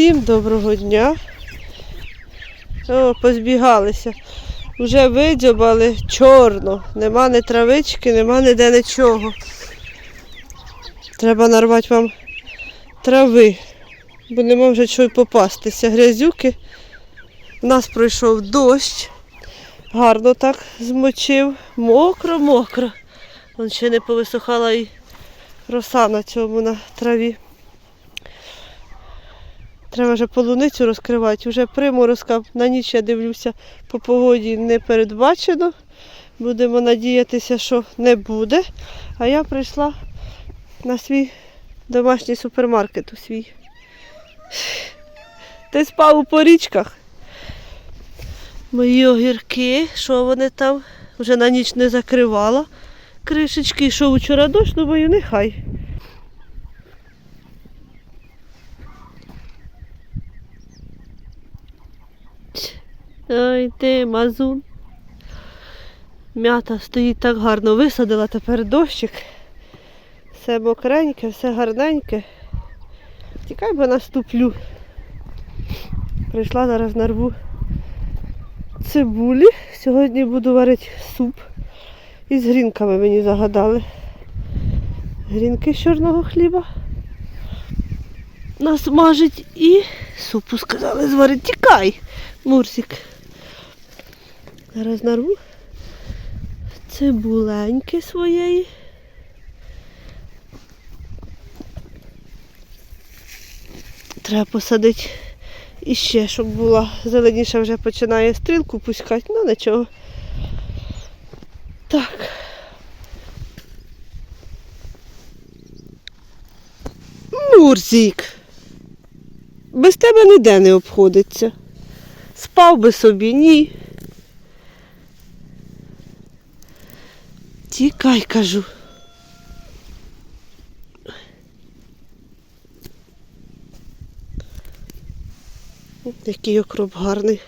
Всім доброго дня. О, позбігалися. Уже видзьобали чорно. Нема ні травички, нема ніде нічого. Треба нарвати вам трави, бо нема вже чого попастися. Грязюки. У нас пройшов дощ. Гарно так змочив. Мокро-мокро. Вон ще не повисохала і роса на цьому на траві. Треба вже полуницю розкривати. Вже приморозка на ніч я дивлюся по погоді не передбачено. Будемо надіятися, що не буде. А я прийшла на свій домашній супермаркет у свій. Ти спав у порічках. Мої огірки, що вони там? Вже на ніч не закривала. Кришечки, йшов вчора дощ, думаю, нехай. Ой, ти, мазун. М'ята стоїть так гарно, висадила тепер дощик. Все мокреньке, все гарненьке. Тікай, бо наступлю. Прийшла зараз нарву цибулі. Сьогодні буду варити суп. Із грінками мені загадали. Грінки з чорного хліба. Насмажить і супу сказали зварить. Тікай, Мурсик. Зараз нарву цибуленьки своєї. Треба посадити іще, щоб була зеленіша вже починає стрілку пускати, ну нічого. Так. Мурзик. Без тебе ніде не обходиться. Спав би собі, ні. Тікай, кажу. Який окроп гарний.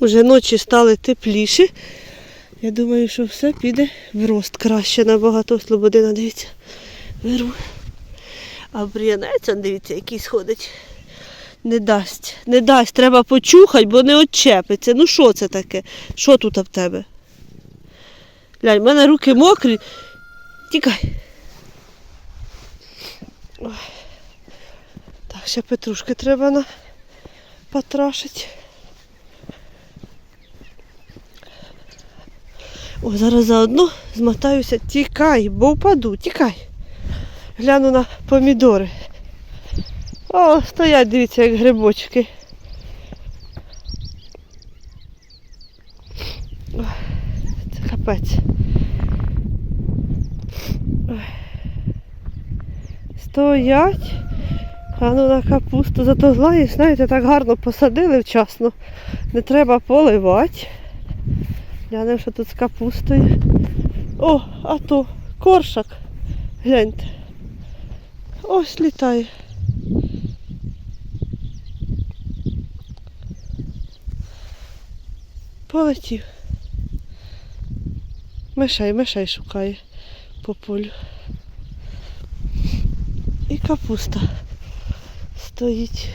Уже ночі стали тепліші. Я думаю, що все піде в рост краще набагато. Слободина, дивіться, беру. А бріянець, дивіться, який сходить. Не дасть. Не дасть. Треба почухати, бо не отчепиться. Ну що це таке? Що тут в тебе? Глянь, в мене руки мокрі. Тікай. Ой. Так, ще петрушки треба на потрашити. О, зараз заодно змотаюся. Тікай, бо впаду, тікай. Гляну на помідори. О, стоять, дивіться, як грибочки. Це капець. Стоять. А ну на капусту зато злає, знаєте, так гарно посадили вчасно. Не треба поливати. Глянемо, що тут з капустою. О, а то коршак. Гляньте. Ось літає. Полетів. Мишей, мишей шукає по полю. І капуста стоїть.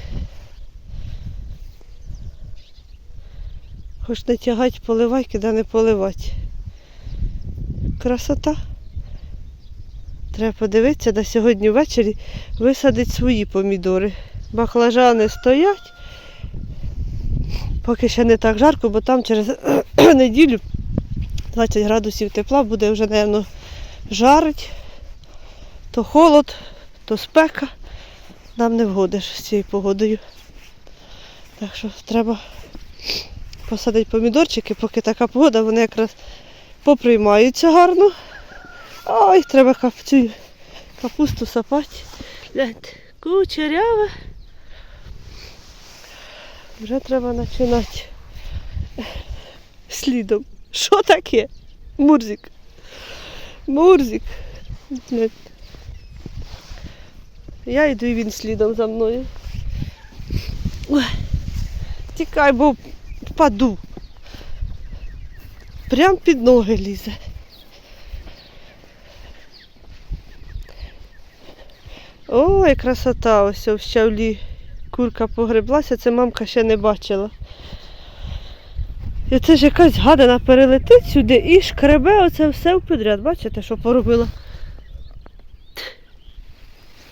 Хоч не тягать, поливай, кида не поливати. Красота. Треба подивитися, де сьогодні ввечері висадить свої помідори. Баклажани стоять. Поки ще не так жарко, бо там через неділю 20 градусів тепла буде вже, мабуть, жарить. То холод, то спека. Нам не вгодиш з цією погодою. Так що треба посадити помідорчики, поки така погода, вони якраз поприймаються гарно. Ой, треба кап- цю капусту сапати. Гляньте, кучеряве. Вже треба починати слідом. Що таке? Мурзик. Мурзик. Гляньте. Я йду і він слідом за мною. Тікай, бо впаду. Прям під ноги лізе. Ой, красота, ось в щавлі курка погреблася, це мамка ще не бачила. І це ж якась гадана перелетить сюди і шкребе оце все впідряд. Бачите, що поробила?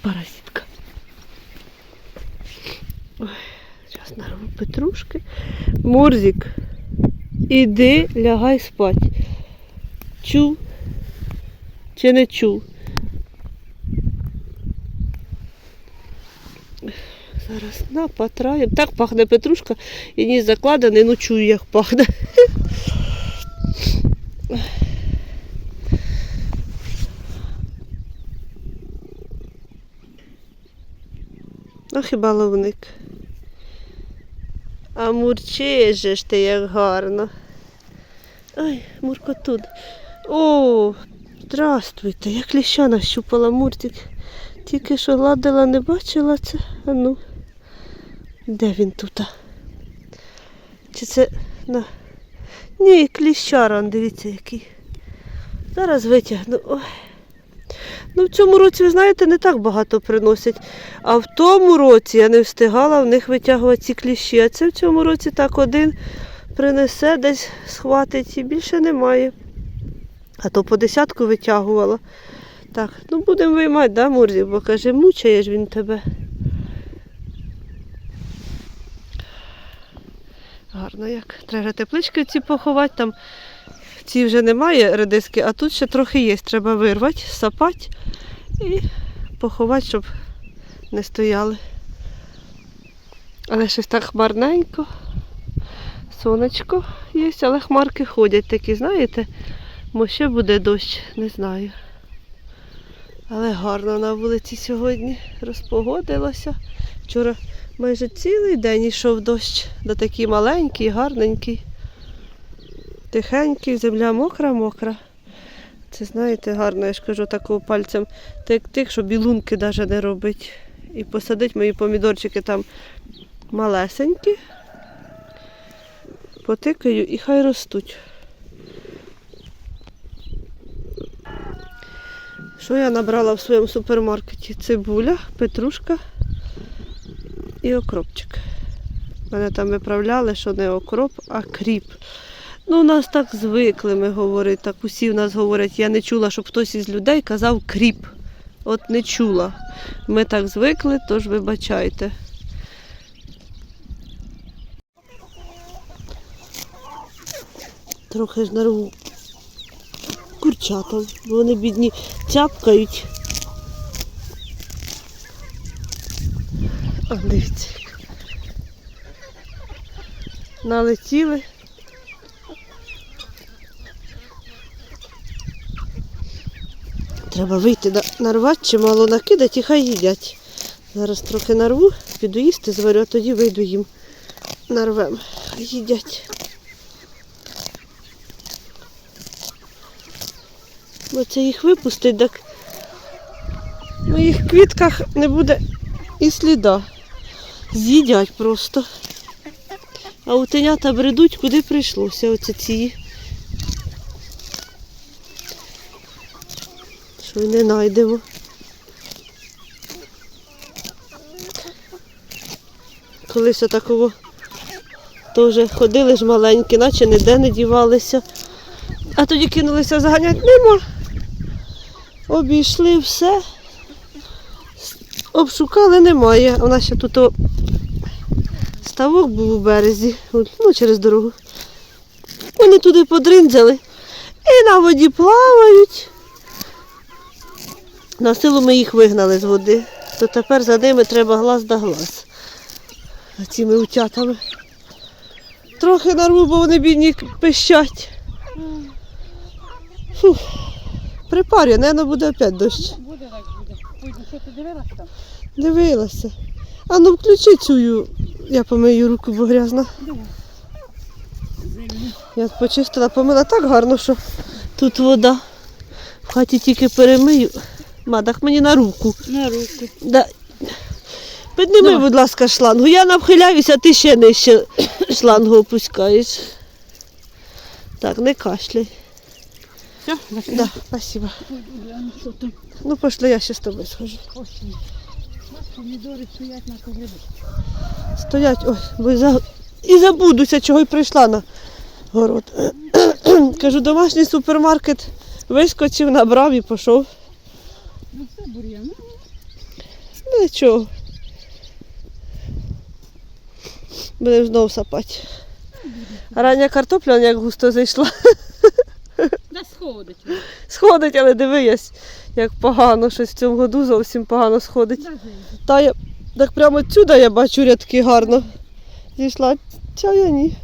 Паразитка. Ой, зараз нарву петрушки. Мурзик, іди лягай спать. Чув чи не чув? Зараз на напатраємо. Так пахне петрушка і ніс закладений, ну чую, як пахне. Ну хіба ловник. А мурчиш ти як гарно. Ай, Мурко тут. О, здравствуйте, я кліща нащупала Муртик. Тільки що гладила, не бачила це. А ну. Де він тут? Чи це на. Ні, кліщара, дивіться який. Зараз витягну. Ой. Ну, в цьому році, ви знаєте, не так багато приносять. А в тому році я не встигала в них витягувати ці кліщі. А це в цьому році так один принесе, десь схватить і більше немає. А то по десятку витягувала. Так, ну будемо виймати, да, Мурзі, бо каже, мучає ж він тебе. Гарно як. Треба теплички ці поховати, там ці вже немає редиски, а тут ще трохи є. Треба вирвати, сапати і поховати, щоб не стояли. Але щось так хмарненько. Сонечко є, але хмарки ходять такі, знаєте, мо ще буде дощ, не знаю. Але гарно на вулиці сьогодні розпогодилося. Вчора майже цілий день йшов дощ, да такий маленький, гарненький, тихенький, земля мокра-мокра. Це знаєте, гарно, я ж кажу, такого пальцем тик тих, щоб білунки навіть не робить. І посадить мої помідорчики там малесенькі. Потикаю і хай ростуть. Що я набрала в своєму супермаркеті? Цибуля, петрушка і окропчик. Мене там виправляли, що не окроп, а кріп. Ну, у нас так звикли ми говорити, так усі в нас говорять. Я не чула, щоб хтось із людей казав кріп. От не чула. Ми так звикли, тож вибачайте. Трохи ж нарву курчатам, вони бідні тяпкають. А, дивіться. Налетіли. Треба вийти нарвати, чимало накидати і хай їдять. Зараз трохи нарву, піду їсти, зварю, а тоді вийду їм. Нарвем. Їдять. Бо це їх випустить, так в моїх квітках не буде і сліда. З'їдять просто. А утенята бредуть, куди прийшлося. Оце ці. Що й не знайдемо. Колись такого теж ходили ж маленькі, наче ніде не дівалися. А тоді кинулися заганяти нема. Обійшли все. Обшукали немає. У нас ще тут ставок був у березі, ну, через дорогу. Вони туди подринзали і на воді плавають. На силу ми їх вигнали з води, то тепер за ними треба глаз да глаз. За цими утятами. Трохи нарву, бо вони бідні пищать. Фух. Припарю, напевно, буде опять дощ. Буде так буде. Що ти дивилася там? Дивилася. А ну включи цю, я помию руку, бо грязна. Я почистила, помила так гарно, що тут вода. В хаті тільки перемию. Мадах мені на руку. На руку. Да. Підніми, Давай. будь ласка, шлангу. Я навхиляюся, а ти ще нижче шлангу опускаєш. Так, не кашляй. Все, Да, спасибо. ну пошли, я ще з тобою схожу. Помідори стоять на погребі. Стоять, ой, бо за... і забудуся, чого й прийшла на город. Кажу, домашній супермаркет вискочив, набрав і пішов. Ну все бур'ян. Нічого. Будемо знову сапати. Рання картопля як густо зайшла. Сходить. Сходить, але дивись, як погано щось в цьому году зовсім погано сходить. Та я так прямо отсюди я бачу рядки гарно. Зійшла. Ця я ні.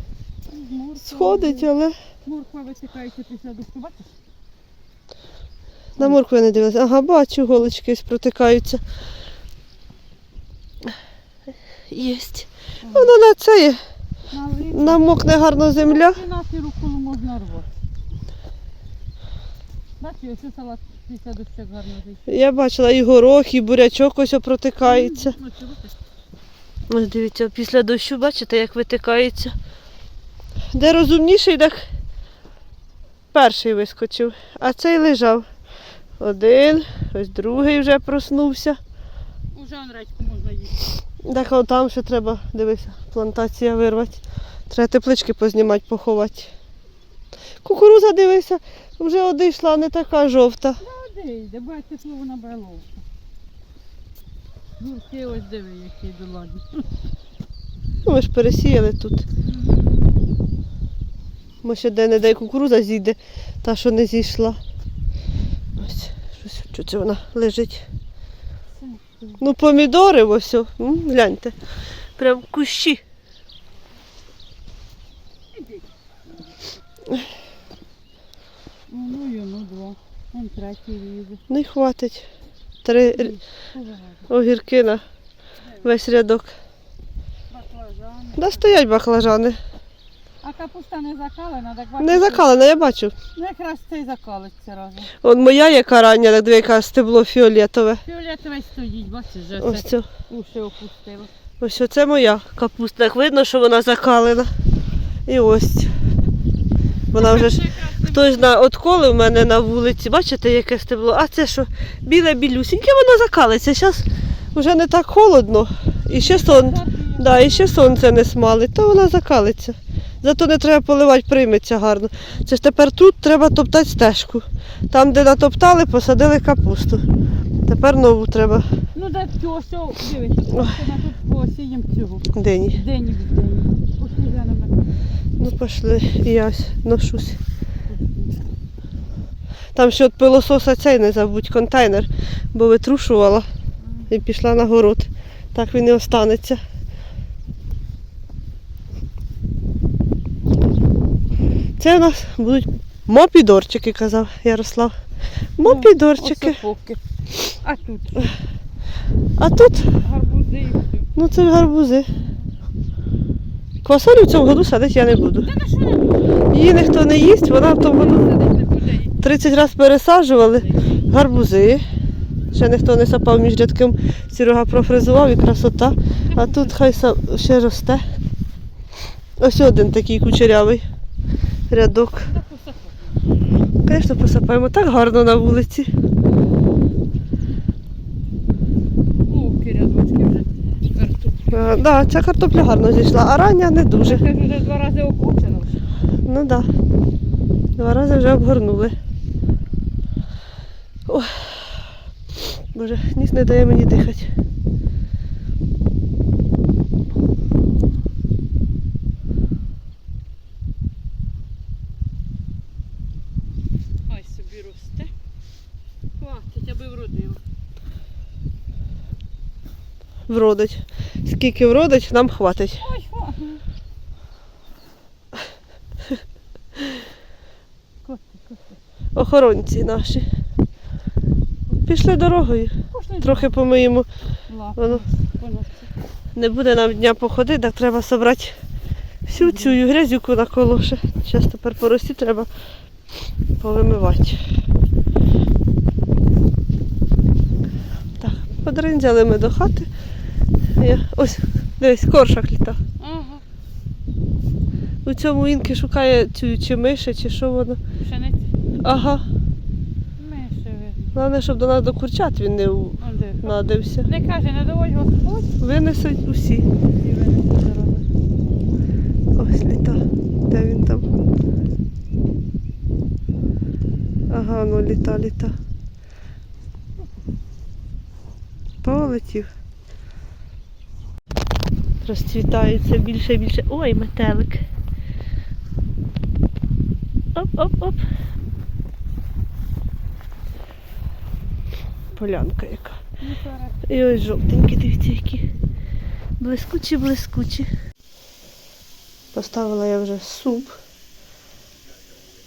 Сходить, але Морква висихається після дощу, бачиш? на моркву я не дивилася. Ага, бачу, голочки протикаються. Єсть. Воно на це є. Намокне гарно земля. І на руку можна рвати. Бачиш, ось салат після дощу гарно зайшов. Я бачила і горох, і бурячок ось протикається. Що робиш? Ось дивіться, після дощу, бачите, як витикається. Де розумніший, так перший вискочив, а цей лежав. Один, ось другий вже проснувся. Уже он речку можна їсти. Так а там ще треба, дивися, плантація вирвати. Треба теплички познімати, поховати. Кукуруза, дивися, вже одійшла, не така жовта. А де йде? Бачиш, тепло вона браловка. Гурки ось диви, які доладні. Ну, ми ж пересіяли тут. Ми ще де-не-де кукуруза зійде, та що не зійшла. Ось, щось, що це вона лежить. Ну, помідори ось, о, м, гляньте. Прям кущі. Ну, і ну два. Вон третій. Не хватить. Три огірки на весь рядок. Баклажани. Да стоять баклажани. А капуста не закалена, так Не закалена, я бачу. Ну якраз цей закалиться разом. От моя яка рання, так диви, яка стебло фіолетове. Фіолетовий стоїть, бачиш, вже Ось це це. уші опустило. Ось оце моя капуста. Так видно, що вона закалена. І ось. Вона вже ж хтось знає, от коли в мене на вулиці, бачите, яке стебло. А це що? Біле білюсіньке, воно закалиться. Зараз вже не так холодно. І ще сон. Да, і ще сонце не смалить, то вона закалиться. Зато не треба поливати, прийметься гарно. Це ж тепер тут треба топтати стежку. Там, де натоптали, посадили капусту. Тепер нову треба Ну так цього, що, дивись, ось тут посіємо цього. дині. День від день. Ну пішли, і я ось ношусь. Там ще от пилососа цей не забудь, контейнер, бо витрушувала і пішла на город. Так він і останеться. Це у нас будуть мопідорчики, казав Ярослав. Мопідорчики. А тут А тут, гарбузи ну це гарбузи. Квасолю в цьому году садити я не буду. Її ніхто не їсть, вона в тому году садить, не буде їсти. 30 разів пересаджували. Гарбузи. Ще ніхто не сапав між рядком. Серега профризував і красота. А тут хай ще росте. Ось один такий кучерявий рядок. Звісно, посапаємо так гарно на вулиці. А, да, ця картопля гарно зійшла, а рання не дуже. Це вже два рази окучено. Ну так. Да. Два рази вже обгорнули. Ой. Боже, ніс не дає мені дихати. Хай собі росте. Хватить, аби вродило. Вродить. Скільки вродить, нам хватить. Ой, хватить. Охоронці наші. Пішли дорогою. Трохи помиємо. Воно. Не буде нам дня походити, так треба зібрати всю цю грязюку на колоше. Зараз тепер по росі треба повимивати. Так, подринзяли ми до хати. Я... Ось, дивись, коршак літа. Ага, У цьому інки шукає цю чи миші, чи що воно. пшениця. Ага. Головне, щоб до нас до курчат він не у- Он де каже, що надився. не каже, не доводь Господь. Винесуть усі. і винесе зараза. Ось літа. Де він там? Ага, ну літа, літа. Полетів. Розцвітається більше і більше. Ой, метелик. Оп-оп-оп. Полянка яка. Ну. І ось жовтенькі, дивіться, які. Блискучі, блискучі. Поставила я вже суп.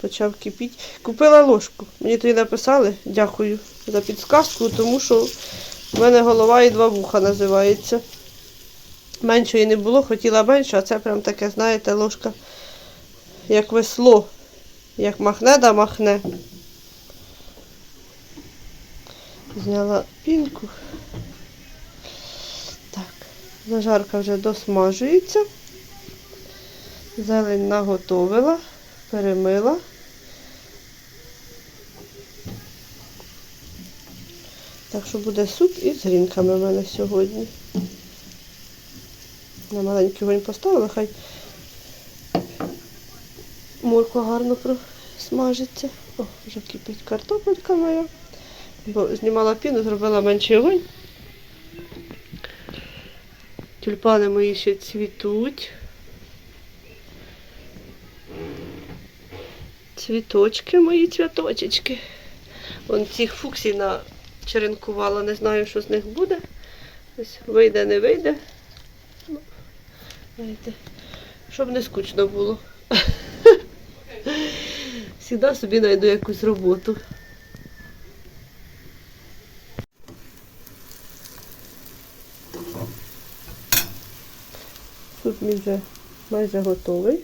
Почав кипіти. Купила ложку. Мені тоді написали, дякую за підсказку, тому що в мене голова і два вуха називається. Меншої не було, хотіла менше, а це прям таке, знаєте, ложка, як весло. Як махне, да махне. Зняла пінку. Так, зажарка вже досмажується. Зелень наготовила, перемила. Так що буде суп із грінками в мене сьогодні. На маленький вогонь поставила, хай морква гарно просмажиться. О, вже кипить картопелька моя. Бо знімала піну, зробила менший огонь. Тюльпани мої ще цвітуть. Цвіточки мої цвяточечки. Вон цих фуксій начеренкувала, не знаю, що з них буде. Ось вийде, не вийде. Ну, знаєте, щоб не скучно було. Всегда собі знайду якусь роботу. Суп мій вже майже готовий.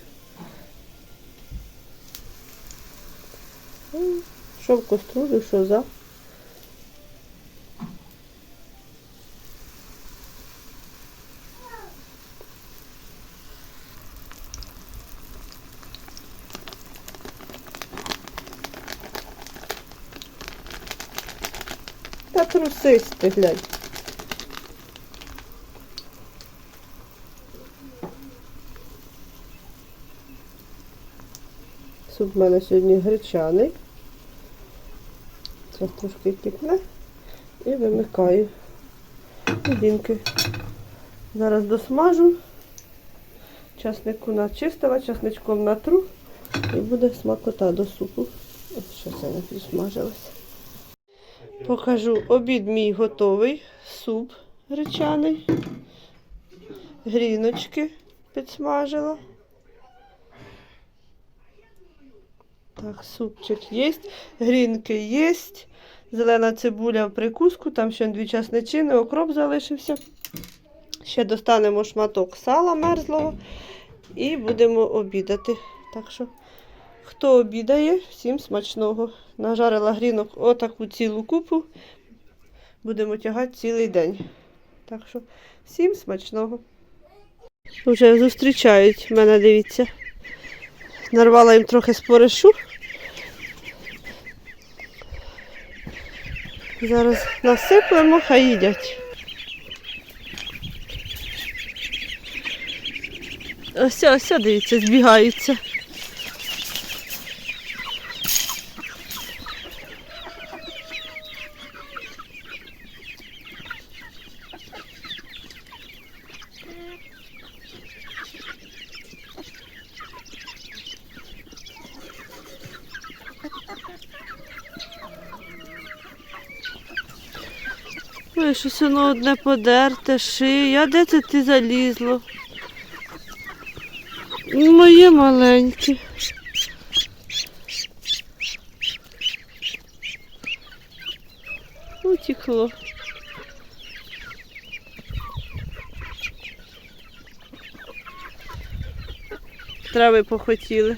Що в каструлю, що за. Та трусисти, глянь. Суп в мене сьогодні гречаний. Це трошки кипне і вимикаю. Дінки. Зараз досмажу. Часнику начистила, часничком натру і буде смакота до супу. Ще це не підсмажилося. Покажу, обід мій готовий. Суп гречаний. Гріночки підсмажила. Так, супчик є, грінки є, зелена цибуля в прикуску, там ще дві часничини, окроп залишився. Ще достанемо шматок сала мерзлого і будемо обідати. Так що, хто обідає, всім смачного. Нажарила грінок отаку цілу купу. Будемо тягати цілий день. Так що, всім смачного. Вже зустрічають мене, дивіться. Нарвала їм трохи споришу. Зараз насиплемо, хай їдять. Ось, ось, дивіться, збігаються. Щось воно одне подерте, шия. А де це ти залізло? Моє маленьке. Утекло. Трави похотіли.